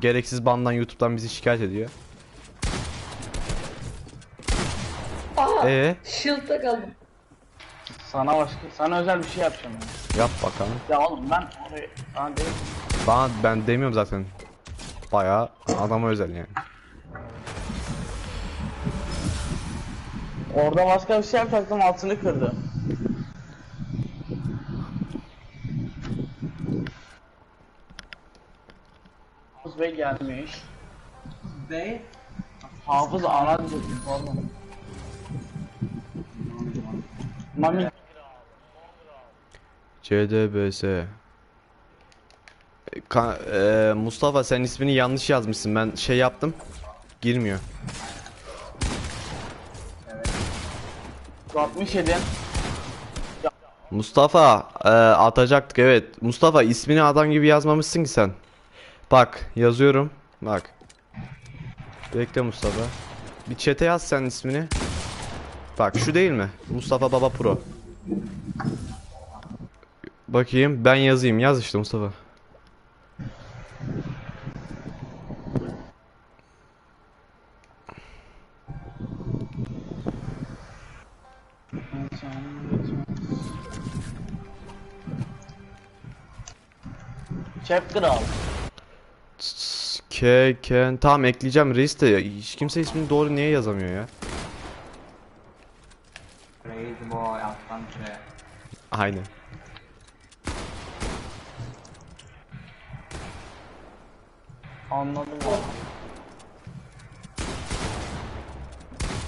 gereksiz bandan YouTube'dan bizi şikayet ediyor. Aha. Ee, Shield'da kaldım. Sana başka, sana özel bir şey yapacağım ya. yap bakalım. Ya oğlum ben oraya, ben değil. Bana ben demiyorum zaten. Bayağı adama özel yani. Orada başka bir şey yapacaktım altını kırdı. Bey gelmiş. Bey. Hafız ana diyecektim oğlum. Mami CDBS. E, Ka- e, Mustafa sen ismini yanlış yazmışsın. Ben şey yaptım. Girmiyor. 67. Mustafa e, atacaktık evet. Mustafa ismini adam gibi yazmamışsın ki sen. Bak yazıyorum. Bak. Bekle Mustafa. Bir çete yaz sen ismini. Bak şu değil mi? Mustafa Baba Pro. Bakayım ben yazayım. Yaz işte Mustafa. Chap Kral. Ke Ken tamam ekleyeceğim reis de hiç kimse ismini doğru niye yazamıyor ya? Şuraya. Aynen. Anladım abi.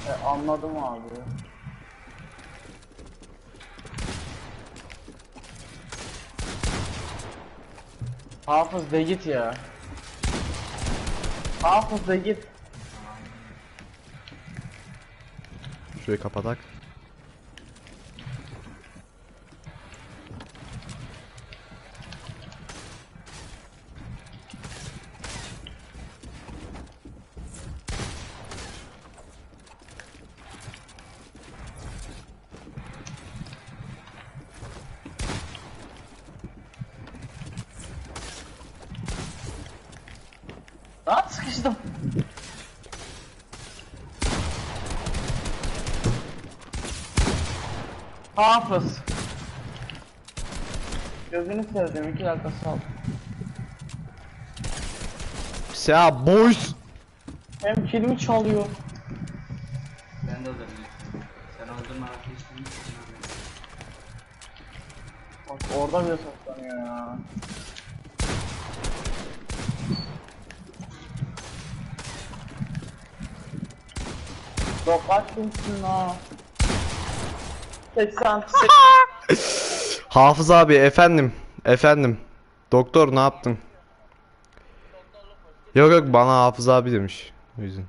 E, anladım abi. Hafız de git ya. Hafız de git. Şurayı kapatak. Lan sıkıştım. Hafız. Gözünü sevdim iki dakika sal. Ya boys. Hem kilimi çalıyor. Ben de öldürecektim. Sen öldürme arkadaşını. Bak orada bile saklanıyor ya. 80 Hafız abi efendim. Efendim. Doktor ne yaptın? Yok yok bana Hafız abi demiş. O yüzden.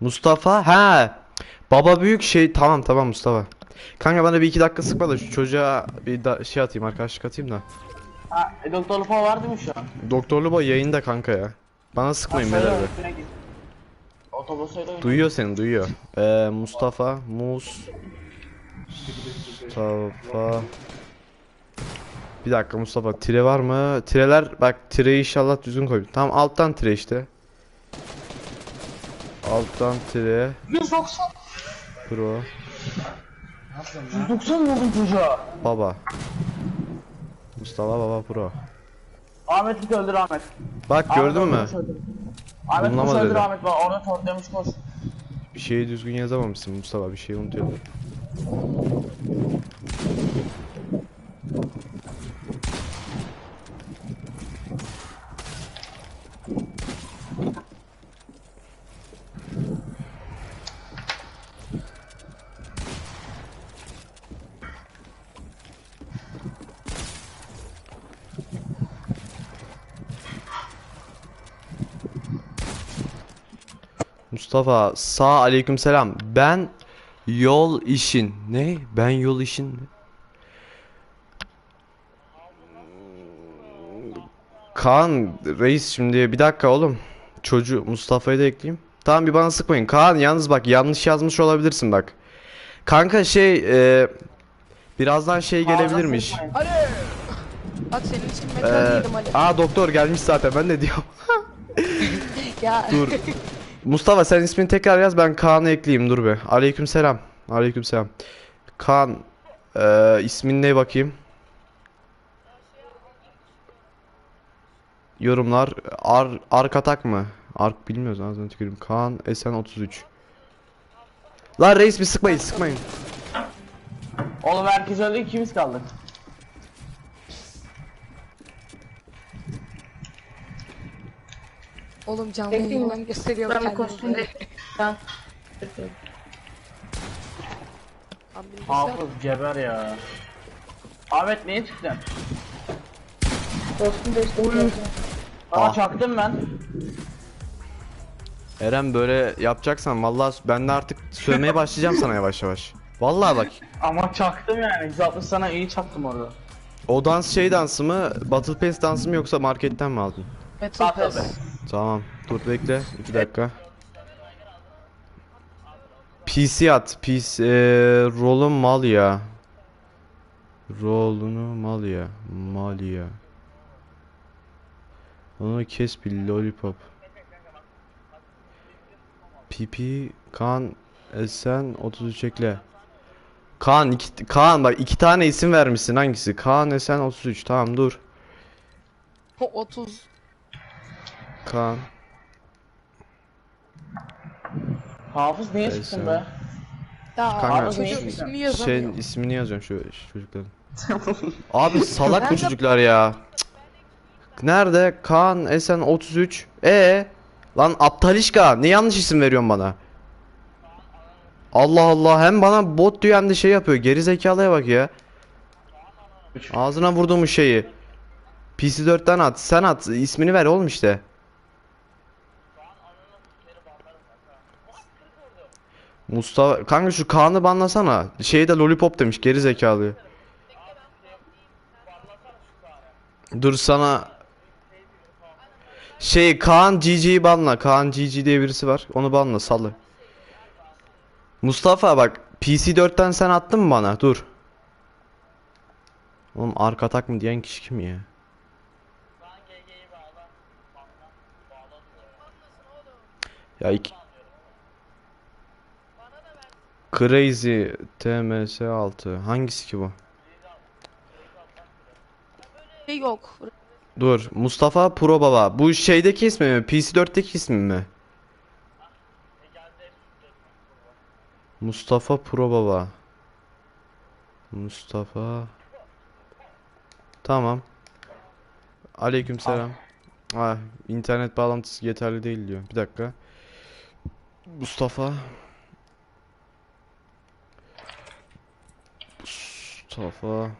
Mustafa ha. Baba büyük şey tamam tamam Mustafa. Kanka bana bir iki dakika sıkma da şu çocuğa bir da şey atayım arkadaşlık atayım da. Ha, e, doktorlu falan var değil mi şu an? Doktorlu boy yayında kanka ya. Bana sıkmayın Ha, söyle, beyler be. üstüne git. Otobüs öyle Duyuyor seni duyuyor. Ee, Mustafa Mus Mustafa Bir dakika Mustafa tire var mı? Tireler bak tireyi inşallah düzgün koy. Tamam alttan tire işte. Alttan tire 190 pro 190 mı oldun çocuğa? baba. Mustafa baba pro. Ahmet git öldür Ahmet. Bak gördün Ahmet mü? öldür. Ahmet koş Bulunamadı öldür dedi. Ahmet bak orada tortlamış koş. Bir şeyi düzgün yazamamışsın Mustafa bir şey unutuyorsun. Mustafa sağ aleykümselam. Ben yol işin. Ne? Ben yol işin. Kaan reis şimdi bir dakika oğlum. Çocuğu Mustafa'yı da ekleyeyim. Tamam bir bana sıkmayın. Kaan yalnız bak yanlış yazmış olabilirsin bak. Kanka şey e, birazdan şey gelebilirmiş. Ali! Bak senin için Ee, metal değildim Ali. aa doktor gelmiş zaten ben de diyorum. Ya Dur. Mustafa sen ismini tekrar yaz ben Kaan'ı ekleyeyim dur be. Aleykümselam. Aleykümselam. Kaan eee ismin ne bakayım? Yorumlar ar ark atak mı? Ark bilmiyoruz ağzına tükürüm. Kaan Esen 33. Lan reis bir sıkmayın sıkmayın. Oğlum herkes öldü ikimiz kaldık. Oğlum canlı Bekleyin. yayından gösteriyor Ben kostüm de. Ben. Abi Hafız geber ya. Ahmet niye çıktın? Kostüm değiştirdim. Aa Ah. çaktım ben. Eren böyle yapacaksan vallahi ben de artık sövmeye başlayacağım sana yavaş yavaş. Vallahi bak. Ama çaktım yani. 160 sana iyi çaktım orada. O dans şey dansı mı? Battle Pass dansı mı yoksa marketten mi aldın? Battle Battle Pass. Pass. Tamam. Dur bekle. 2 dakika. PC at. PC eee rolun mal ya. Rolunu mal ya. Mal ya. Onu kes bir lollipop. PP Kaan Esen 33 ekle. Kaan iki, Kaan bak iki tane isim vermişsin hangisi? Kaan Esen 33 tamam dur. 30. Kaan Hafız niye Neyse. çıktın be? Ya Kanka, abi çocuğun şey- ismini Şeyin yazamıyor. ismini yazıyorum şu, şu çocukların. Abi salak bu çocuklar ya. Cık. Nerede? Kaan Esen 33. E lan aptalişka ne yanlış isim veriyorsun bana? Allah Allah hem bana bot diyor hem de şey yapıyor. Geri zekalıya bak ya. Ağzına vurduğum şeyi. PC4'ten at. Sen at. ismini ver oğlum işte. Mustafa kanka şu Kaan'ı banlasana. Şeyde lollipop demiş geri zekalı. Dur sana şey Kaan GG'yi banla. Kaan GG diye birisi var. Onu banla salı. Mustafa bak PC4'ten sen attın mı bana? Dur. Oğlum arka atak mı diyen kişi kim ya? Ya iki... Crazy TMS 6 hangisi ki bu? Şey yok. Dur. Mustafa Pro Baba. Bu şeydeki ismi mi? PC4'teki ismi mi? Mustafa Pro Baba. Mustafa. Tamam. Aleykümselam. Ah internet bağlantısı yeterli değil diyor. Bir dakika. Mustafa Mustafa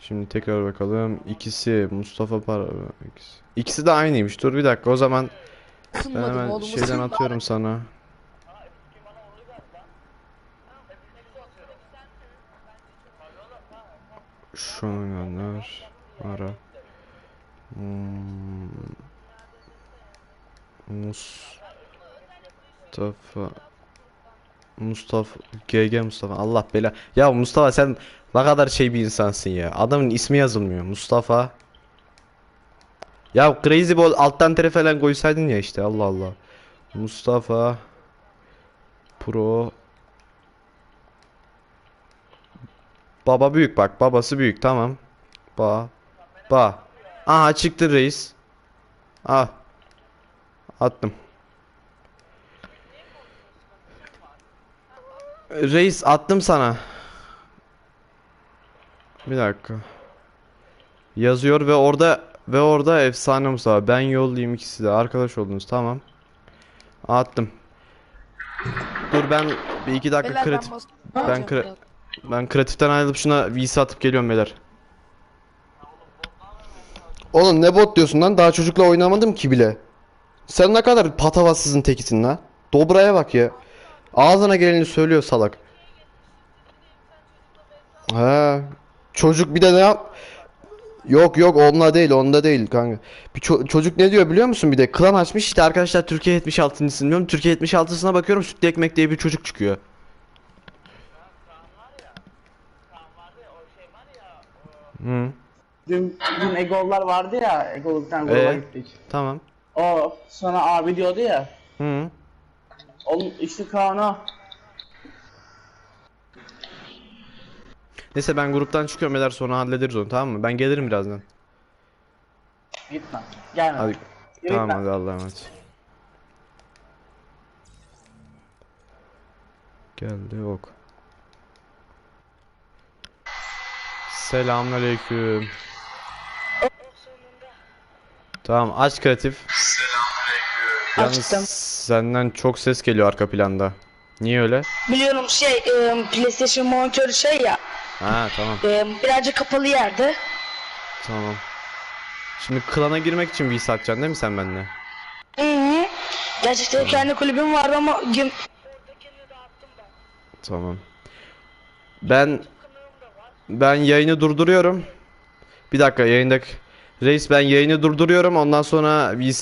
Şimdi tekrar bakalım. İkisi Mustafa para ikisi. İkisi de aynıymış. Dur bir dakika. O zaman ben hemen şeyden atıyorum sana. Şunu gönder. Ara. Hmm. Mustafa Mustafa GG Mustafa Allah bela. Ya Mustafa sen ne kadar şey bir insansın ya. Adamın ismi yazılmıyor. Mustafa. Ya Crazy Ball alttan tere falan koysaydın ya işte Allah Allah. Mustafa. Pro. Baba büyük bak babası büyük tamam. Ba. Ba. Aha çıktı reis. Ah. Attım Reis attım sana. Bir dakika. Yazıyor ve orada ve orada efsane Mustafa. Ben yollayayım ikisi de. Arkadaş oldunuz tamam. Attım. Dur ben bir iki dakika Beyler, kreatif ben basacağım kre- ben kreatiften ayrılıp şuna VC atıp geliyorum beyler. Oğlum ne bot diyorsun lan? Daha çocukla oynamadım ki bile. Sen ne kadar patavatsızın tekisin lan. Dobraya bak ya. Ağzına geleni söylüyor salak. He. Çocuk bir de ne yap? Yok yok onunla değil onda değil kanka. Bir ço- çocuk ne diyor biliyor musun bir de klan açmış işte arkadaşlar Türkiye 76.sını diyorum. Türkiye 76'sına bakıyorum sütlü ekmek diye bir çocuk çıkıyor. Hı, Dün, dün egollar vardı ya. Egoluktan gruba Ee? gittik. tamam. O sana abi diyordu ya. Hı. Oğlum işte Kaan o. Neyse ben gruptan çıkıyorum eder sonra hallederiz onu tamam mı? Ben gelirim birazdan. Gitme. Gelme. Hadi. Yürü Tamam gitme. hadi Allah'a emanet. Geldi ok. Selamünaleyküm. Tamam aç kreatif. Yalnız Açtım. senden çok ses geliyor arka planda. Niye öyle? Biliyorum şey e, PlayStation monitörü şey ya Ha tamam e, birazcık kapalı yerde. tamam. Şimdi klana girmek için bir satacaksın değil mi sen benimle? Hı hı. Gerçekten kendi kulübüm vardı ama gün Tamam. Ben ben yayını durduruyorum. Bir dakika yayındaki Reis ben yayını durduruyorum. Ondan sonra bir